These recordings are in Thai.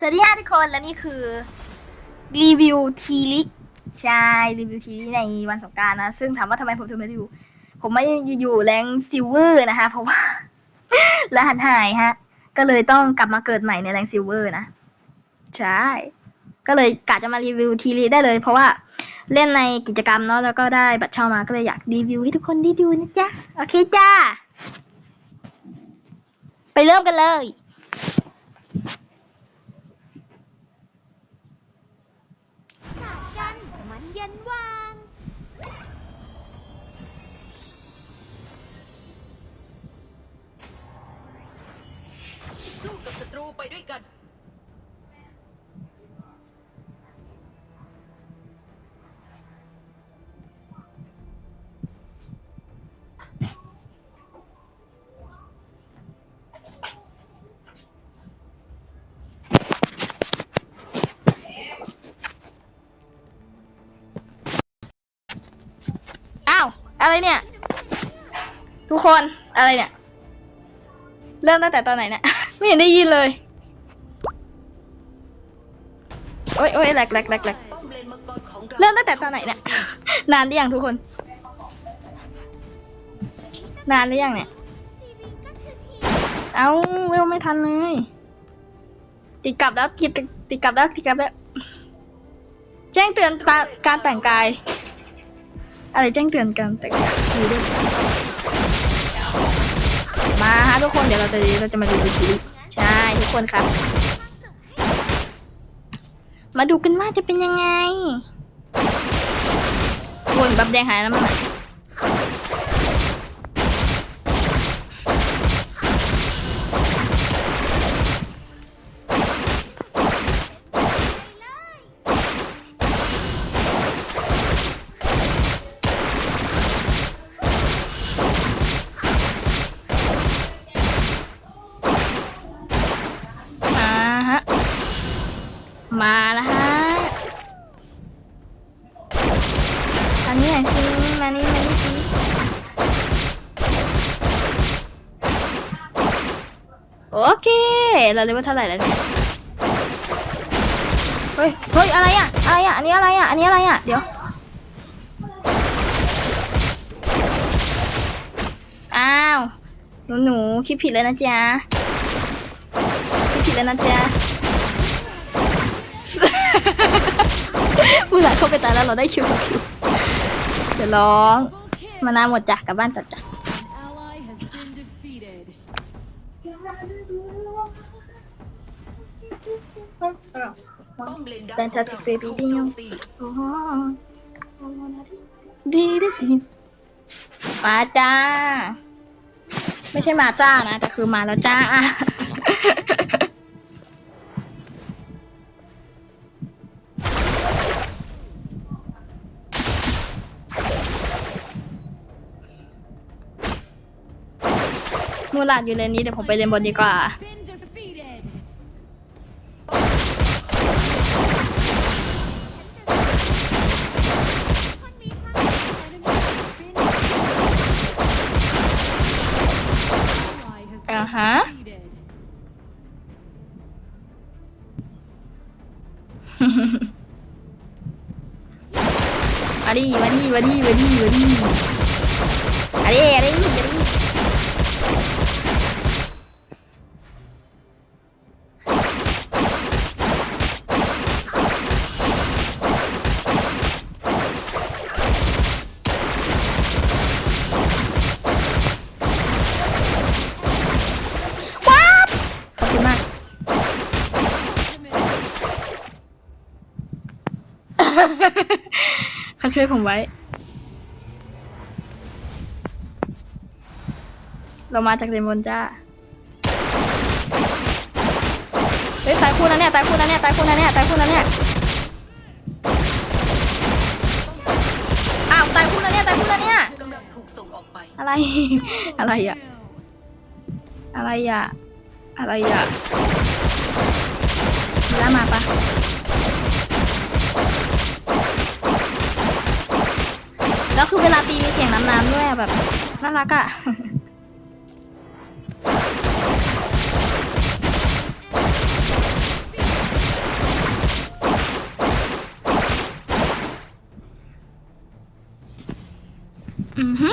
สวัสดีค่ะทุกคนและนี่คือ รีวิวทีลิกใช่รีวิวทีลิกในวันสงการนะ ซึ่งถามว่าทำไมผมถึงไม่รีวิวผมไม่อยู่แรงซิลเวอร์นะคะ เพราะว่า รหัสหายฮะ ก็เลยต้องกลับมาเกิดใหม่ในแรงซิลเวอร์นะ ใช่ ก็เลยกะจะมารีวิวทีลิกได้เลย เพราะว่าเล่นในกิจกรรมเนาะแล้วก็ได้บัตรเช่ามาก็เลยอยากรีวิวให้ทุกคนได้ดูนะจ๊ะ โอเคจ้า ไปเริ่มกันเลย สาด กันมันเย็นวาง สู้กับศัตรูไปด้วยกัน อะไรเนี่ย ทุกคนอะไรเนี่ย เริ่มตั้งแต่ตอนไหนเนี่ย ไม่เห็นได้ยินเลย โอ๊ยโอ๊ยแหลกแหลกแหลกแหลกเริ่มตั้งแต่ตอนไหนเนี่ย นานหรือยังทุกคน นานหรือยังเนี่ย เอ้าเวลไม่ทันเลย ติดกลับแล้วติดติดกลับแล้วติดกลับแล้ว แจ้งเตือนการแต่งกาย อะไรแจ้งเตือนกันแต่งกายมีด้วยมาฮะทุกคนเดี๋ยวเราจะเราจะมาดูวิธีใช่ทุกคนครับ มาดูกันว่าจะเป็นยังไงวนแบบแดงหายแล้วมั้ง น่อยสิมานี่มานี่สิโอเค เราเรียกว่าเท่าไหร่แล้วเนี่ยเฮ้ยเฮ้ยอะไรอะอะไรอะอันนี้อะไรอะอันนี้อะไรอะเดี๋ยวอ้าวหนูหนูคิดผิดแล้วนะจ๊ะคิดผิดแล้วนะจ๊ะเมื่อไรเข้าไปตายแล้วเราได้คิวสองคิว เดี๋ยวร้อง มานาวหมดจ้ะกลับบ้านต่อจ้ะ ally has been defeated. ป้อมเลนดาว Fantastic ของ Baby เราถูกโจมตีอ๋อดีดีดีมาจ้า ไม่ใช่มาจ้านะ แต่คือมาแล้วจ้า มูลาดอยู่เลนนี้เดี๋ยวผมไปเลนบนดีกว่า Been defeated. คนมีพลัง Ally has Uh been huh. defeated. มาดิมาดิมาดิมาดิมาดิมาดิมาดิมาดิว้าวขอบคุณมาก เขาช่วยผมไว้ เรามาจากเรนบนจ้า เฮ้ยตายคู่นั้นเนี่ยตายคู่นั้นเนี่ยตายคู่นั้นเนี่ยตายคู่นั้นเนี่ย อ้าวตายคู่นั้นเนี่ยตายคู่นั้นเนี่ย อะไร อะไรอะ อะไรอะ อะไรอะมีแล้วมาปะ แล้วคือเวลาตีมีเสียงน้ำๆด้วยแบบน่ารักอะ อือฮึ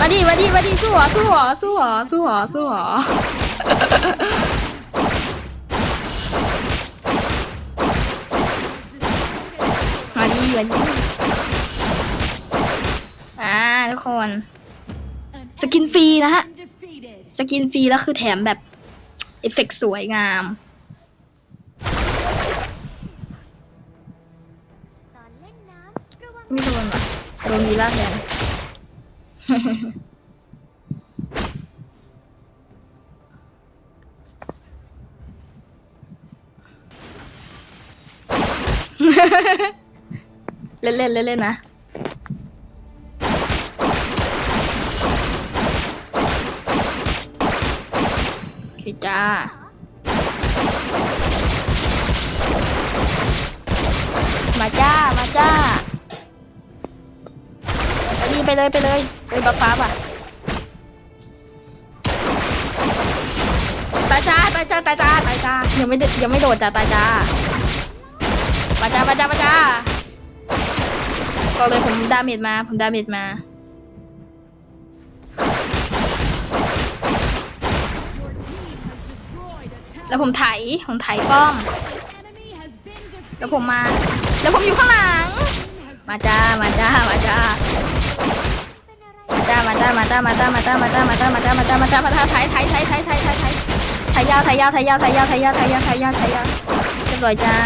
มาดิมาดิมาดิสู้เหรอสู้เหรอสู้เหรอสู้เหรอสู้เหรอ มาดีมาดีอ่าทุกคน An สกินฟรีนะฮะ enemy defeated. สกินฟรีแล้วคือแถมแบบ เอฟเฟกต์สวยงามตอนเล่นน้ำระวังไม่โดนหรอโดนมีลาแทน เล่นเล่นเล่นเล่นนะโอเคจ้ามาจ้ามาจ้าไปดีไปเลยไปเลยไปบัฟฟ้าป่ะตายจ้าตายจ้าตายจ้าตายจ้ายังไม่ยังไม่โดดจ้าตายจ้ามาจ้ามาจ้ามาจ้า ก็เลยผมดาเมจมาผมดาเมจมา แล้วผมไถผมไถป้อม แล้วผมมา แล้วผมอยู่ข้างหลัง มาจ้ามาจ้ามาจ้ามาจ้ามาจ้ามาจ้ามาจ้ามาจ้ามาจ้ามาจ้ามาจ้ามาจ้ามาจ้ามาจ้าไถไถไถไถไถไถไถไถยาวไถยาวไถยาวไถยาวไถยาวไถยาวไถยาวไถยาวเรียบร้อยจ้า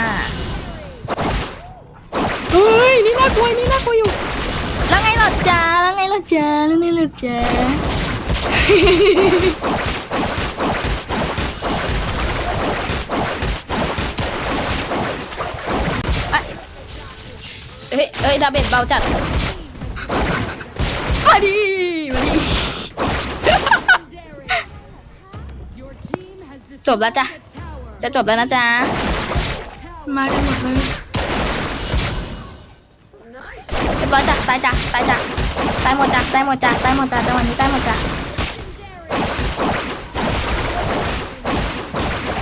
นี่น่ากลัวนี่น่ากลัวอยู่ แล้วไงล่ะจ้าแล้วไงล่ะจ้าแล้วไงล่ะจ้าเอ้ยเอ้ยดาเบดเบาจัดมาดิมาดิ Legendary. Your team has จบแล้วจ้ะ destroyed a tower. จะจบแล้วนะจ๊ะ Tower มากันหมดเลย ร้อยจ้ะตายจ้ะตายจ้ะตายหมดจ้ะตายหมดจ้ะตายหมดจ้ะจังหวะนี้ตายหมดจ้ะ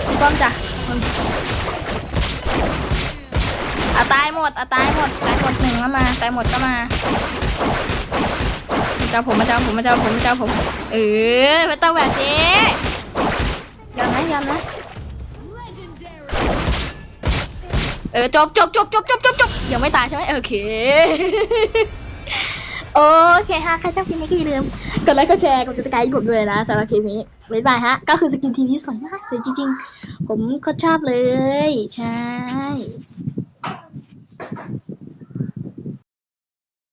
พี่ป้อมจ้ะอะตายหมดอะตายหมดตายหมดหนึ่งก็มาตายหมดก็มามาเจ้าผมมาเจ้าผมมาเจ้าผมมาเจ้าผมเออไม่ต้องแบบนี้ยอมนะยอมนะ เออจบจบจบจบจบจบจบยังไม่ตายใช่ไหมโอเค โอเคฮะใครชอบคลิปนี้ก็อย่าลืมกดไลค์กดแชร์กดติดตามให้ผมด้วยนะสำหรับคลิปนี้บ๊ายบายฮะ ก็คือสกินทีที่สวยมากสวยจริงๆ ผมก็ชอบเลย ใช่